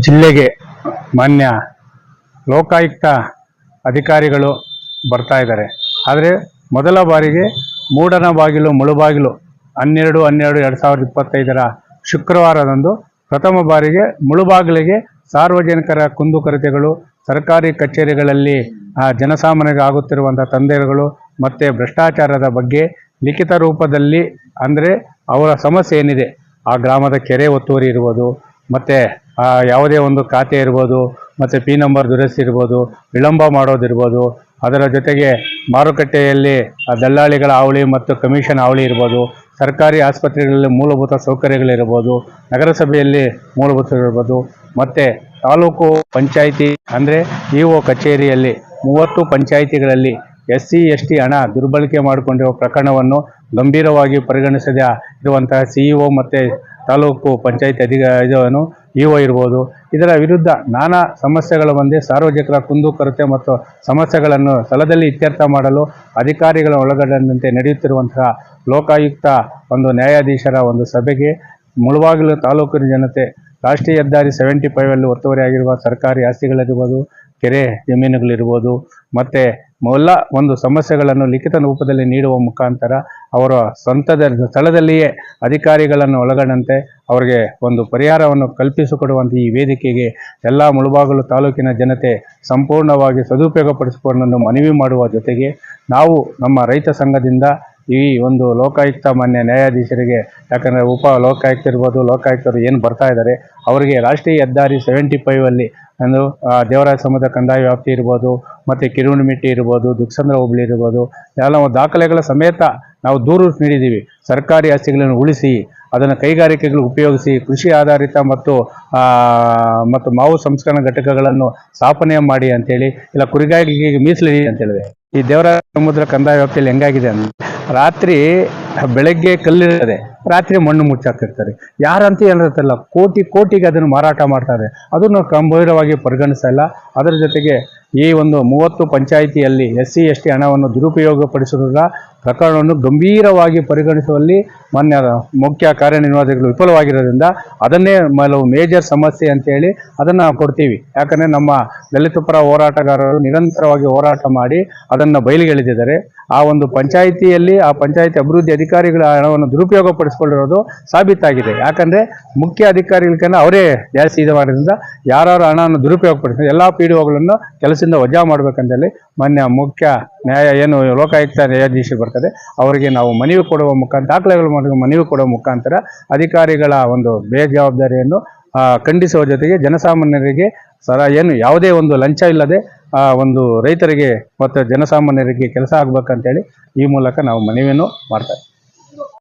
ಜಿಲ್ಲೆಗೆ ಮಾನ್ಯ ಲೋಕಾಯುಕ್ತ ಅಧಿಕಾರಿಗಳು ಬರ್ತಾ ಇದ್ದಾರೆ. ಆದರೆ ಮೊದಲ ಬಾರಿಗೆ ಮೂಡನ ಬಾಗಿಲು ಮುಳುಬಾಗಿಲು ಹನ್ನೆರಡು ಹನ್ನೆರಡು ಎರಡು ಸಾವಿರದ ಇಪ್ಪತ್ತೈದರ ಶುಕ್ರವಾರದಂದು ಪ್ರಥಮ ಬಾರಿಗೆ ಮುಳುಬಾಗಿಲಿಗೆ ಸಾರ್ವಜನಿಕರ ಕುಂದುಕೊರತೆಗಳು ಸರ್ಕಾರಿ ಕಚೇರಿಗಳಲ್ಲಿ ಆ, ಜನಸಾಮಾನ್ಯರಿಗೆ ಆಗುತ್ತಿರುವಂಥ ತೊಂದರೆಗಳು ಮತ್ತು ಭ್ರಷ್ಟಾಚಾರದ ಬಗ್ಗೆ ಲಿಖಿತ ರೂಪದಲ್ಲಿ ಅಂದರೆ ಅವರ ಸಮಸ್ಯೆ ಏನಿದೆ? ಆ ಗ್ರಾಮದ ಕೆರೆ ಒತ್ತುವರಿ ಇರ್ಬೋದು ಮತ್ತು ಯಾವುದೇ ಒಂದು ಖಾತೆ ಇರ್ಬೋದು, ಮತ್ತು ಪಿ ನಂಬರ್ ದುರಸ್ತಿ ಇರ್ಬೋದು, ವಿಳಂಬ ಮಾಡೋದಿರ್ಬೋದು, ಅದರ ಜೊತೆಗೆ ಮಾರುಕಟ್ಟೆಯಲ್ಲಿ ದಲ್ಲಾಳಿಗಳ ಹಾವಳಿ ಮತ್ತು ಕಮಿಷನ್ ಹಾವಳಿ ಇರ್ಬೋದು, ಸರ್ಕಾರಿ ಆಸ್ಪತ್ರೆಗಳಲ್ಲಿ ಮೂಲಭೂತ ಸೌಕರ್ಯಗಳಿರ್ಬೋದು, ನಗರಸಭೆಯಲ್ಲಿ ಮೂಲಭೂತ ಇರ್ಬೋದು, ಮತ್ತು ತಾಲೂಕು ಪಂಚಾಯಿತಿ ಅಂದರೆ ಇ ಒ ಕಚೇರಿಯಲ್ಲಿ ಮೂವತ್ತು ಪಂಚಾಯಿತಿಗಳಲ್ಲಿ ಎಸ್ ಸಿ ಎಸ್ ಟಿ ಹಣ ದುರ್ಬಳಕೆ ಮಾಡಿಕೊಂಡಿರುವ ಪ್ರಕರಣವನ್ನು ಗಂಭೀರವಾಗಿ ಪರಿಗಣಿಸದೆ ಇರುವಂತಹ ಸಿ ಇ ಒ ಮತ್ತು ತಾಲೂಕು ಪಂಚಾಯಿತಿ ಅಧಿಕಾರಿ ಇದನ್ನು ಇ ಒ ಇರ್ಬೋದು. ಇದರ ವಿರುದ್ಧ ನಾನಾ ಸಮಸ್ಯೆಗಳ ಮುಂದೆ ಸಾರ್ವಜನಿಕರ ಕುಂದುಕೊರತೆ ಮತ್ತು ಸಮಸ್ಯೆಗಳನ್ನು ಸ್ಥಳದಲ್ಲಿ ಇತ್ಯರ್ಥ ಮಾಡಲು ಅಧಿಕಾರಿಗಳ ಒಳಗಡೆಯಂತೆ ನಡೆಯುತ್ತಿರುವಂತಹ ಲೋಕಾಯುಕ್ತ ಒಂದು ನ್ಯಾಯಾಧೀಶರ ಒಂದು ಸಭೆಗೆ ಮುಳುಬಾಗಿಲು ತಾಲೂಕಿನ ಜನತೆ ರಾಷ್ಟ್ರೀಯ ಹೆದ್ದಾರಿ ಸೆವೆಂಟಿ ಫೈವಲ್ಲಿ ಒತ್ತುವರಿಯಾಗಿರುವ ಸರ್ಕಾರಿ ಆಸ್ತಿಗಳಿರ್ಬೋದು ಕೆರೆ ಜಮೀನುಗಳಿರ್ಬೋದು, ಮತ್ತು ಎಲ್ಲ ಒಂದು ಸಮಸ್ಯೆಗಳನ್ನು ಲಿಖಿತ ರೂಪದಲ್ಲಿ ನೀಡುವ ಮುಖಾಂತರ ಅವರ ಸ್ವಂತದ ಸ್ಥಳದಲ್ಲಿಯೇ ಅಧಿಕಾರಿಗಳನ್ನು ಒಳಗೊಂಡಂತೆ ಅವರಿಗೆ ಒಂದು ಪರಿಹಾರವನ್ನು ಕಲ್ಪಿಸಿಕೊಡುವಂಥ ಈ ವೇದಿಕೆಗೆ ಎಲ್ಲ ಮುಳುಬಾಗಲು ತಾಲೂಕಿನ ಜನತೆ ಸಂಪೂರ್ಣವಾಗಿ ಸದುಪಯೋಗಪಡಿಸಿಕೊಂಡು ಮನವಿ ಮಾಡುವ ಜೊತೆಗೆ ನಾವು ನಮ್ಮ ರೈತ ಸಂಘದಿಂದ ಈ ಒಂದು ಲೋಕಾಯುಕ್ತ ಮಾನ್ಯ ನ್ಯಾಯಾಧೀಶರಿಗೆ, ಯಾಕಂದರೆ ಉಪ ಲೋಕಾಯುಕ್ತ ಇರ್ಬೋದು, ಲೋಕಾಯುಕ್ತರು ಏನು ಬರ್ತಾ ಇದ್ದಾರೆ, ಅವರಿಗೆ ರಾಷ್ಟ್ರೀಯ ಹೆದ್ದಾರಿ ಸೆವೆಂಟಿ ಫೈವಲ್ಲಿ ಒಂದು ಆ, ದೇವರಾಜ ಸಮುದ್ರ ಕಂದಾಯ ವ್ಯಾಪ್ತಿ ಇರ್ಬೋದು ಮತ್ತು ಕಿರುಣಿಮಿಟ್ಟಿ ಇರ್ಬೋದು ದುಕ್ಸಂದ್ರ ಹೋಬಳಿ ಇರ್ಬೋದು ಎಲ್ಲ ದಾಖಲೆಗಳ ಸಮೇತ ನಾವು ದೂರು ನೀಡಿದ್ದೀವಿ. ಸರ್ಕಾರಿ ಆಸ್ತಿಗಳನ್ನು ಉಳಿಸಿ ಅದನ್ನು ಕೈಗಾರಿಕೆಗಳು ಉಪಯೋಗಿಸಿ ಕೃಷಿ ಆಧಾರಿತ ಮತ್ತು ಮತ್ತು ಮಾವು ಸಂಸ್ಕರಣ ಘಟಕಗಳನ್ನು ಸ್ಥಾಪನೆ ಮಾಡಿ ಅಂತೇಳಿ ಇಲ್ಲ ಕುರಿಗಾಯಿಗಳಿಗೆ ಮೀಸಲಿ ಅಂತೇಳಿದೆ. ಈ ದೇವರಾಜ ಸಮುದ್ರ ಕಂದಾಯ ವ್ಯಾಪ್ತಿಯಲ್ಲಿ ಹೆಂಗಾಗಿದೆ ಅಂದರೆ ರಾತ್ರಿ ಬೆಳಗ್ಗೆ ಕಲ್ಲಿರ್ತದೆ ರಾತ್ರಿ ಮಣ್ಣು ಮುಚ್ಚಾಕಿರ್ತಾರೆ ಯಾರಂತ ಏನಿರುತ್ತಲ್ಲ ಕೋಟಿ ಕೋಟಿಗೆ ಅದನ್ನು ಮಾರಾಟ ಮಾಡ್ತಾರೆ. ಅದನ್ನು ಗಂಭೀರವಾಗಿ ಪರಿಗಣಿಸಲ್ಲ. ಅದರ ಜೊತೆಗೆ ಈ ಒಂದು ಮೂವತ್ತು ಪಂಚಾಯಿತಿಯಲ್ಲಿ ಎಸ್ ಸಿ ಎಸ್ ಟಿ ಹಣವನ್ನು ದುರುಪಯೋಗಪಡಿಸಿರುವ ಪ್ರಕರಣವನ್ನು ಗಂಭೀರವಾಗಿ ಪರಿಗಣಿಸುವಲ್ಲಿ ಮಾನ್ಯ ಮುಖ್ಯ ಕಾರ್ಯನಿರ್ವಾಹಕರು ವಿಫಲವಾಗಿರೋದ್ರಿಂದ ಅದನ್ನೇ ಕೆಲವು ಮೇಜರ್ ಸಮಸ್ಯೆ ಅಂತೇಳಿ ಅದನ್ನು ಕೊಡ್ತೀವಿ. ಯಾಕಂದರೆ ನಮ್ಮ ದಲಿತ ಪರ ಹೋರಾಟಗಾರರು ನಿರಂತರವಾಗಿ ಹೋರಾಟ ಮಾಡಿ ಅದನ್ನು ಬಯಲಿಗೆಳೆದಿದ್ದಾರೆ. ಆ ಒಂದು ಪಂಚಾಯಿತಿಯಲ್ಲಿ, ಆ ಪಂಚಾಯಿತಿ ಅಭಿವೃದ್ಧಿ ಅಧಿಕಾರಿಗಳ ಹಣವನ್ನು ದುರುಪಯೋಗ ಪಡಿಸ್ಕೊಂಡಿರೋದು ಸಾಬೀತಾಗಿದೆ. ಯಾಕಂದರೆ ಮುಖ್ಯ ಅಧಿಕಾರಿಗಳನ್ನ ಅವರೇ ಜಾಸ್ತಿ ಇದು ಮಾಡೋದ್ರಿಂದ ಯಾರು ಹಣವನ್ನು ದುರುಪಯೋಗಪಡಿಸ್ತಾರೆ ಎಲ್ಲ ಪಿ ಡಿ ಒಗಳನ್ನು ಕೆಲಸದಿಂದ ವಜಾ ಮಾಡಬೇಕಂತೇಳಿ ಮಾನ್ಯ ಮುಖ್ಯ ನ್ಯಾಯ ಏನು ಲೋಕಾಯುಕ್ತ ನ್ಯಾಯಾಧೀಶರು ಅವರಿಗೆ ನಾವು ಮನವಿ ಕೊಡುವ ಮುಖಾಂತರ ದಾಖಲೆಗಳ ಮೂಲಕ ಮನವಿ ಕೊಡುವ ಮುಖಾಂತರ ಅಧಿಕಾರಿಗಳ ಒಂದು ಬೇಜವಾಬ್ದಾರಿಯನ್ನು ಖಂಡಿಸುವ ಜೊತೆಗೆ ಜನಸಾಮಾನ್ಯರಿಗೆ ಸರ, ಏನು ಯಾವುದೇ ಒಂದು ಲಂಚ ಇಲ್ಲದೆ, ಆ, ಒಂದು ರೈತರಿಗೆ ಮತ್ತು ಜನಸಾಮಾನ್ಯರಿಗೆ ಕೆಲಸ ಆಗ್ಬೇಕಂತೇಳಿ ಈ ಮೂಲಕ ನಾವು ಮನವಿಯನ್ನು ಮಾಡ್ತಾ ಇದ್ದೀವಿ.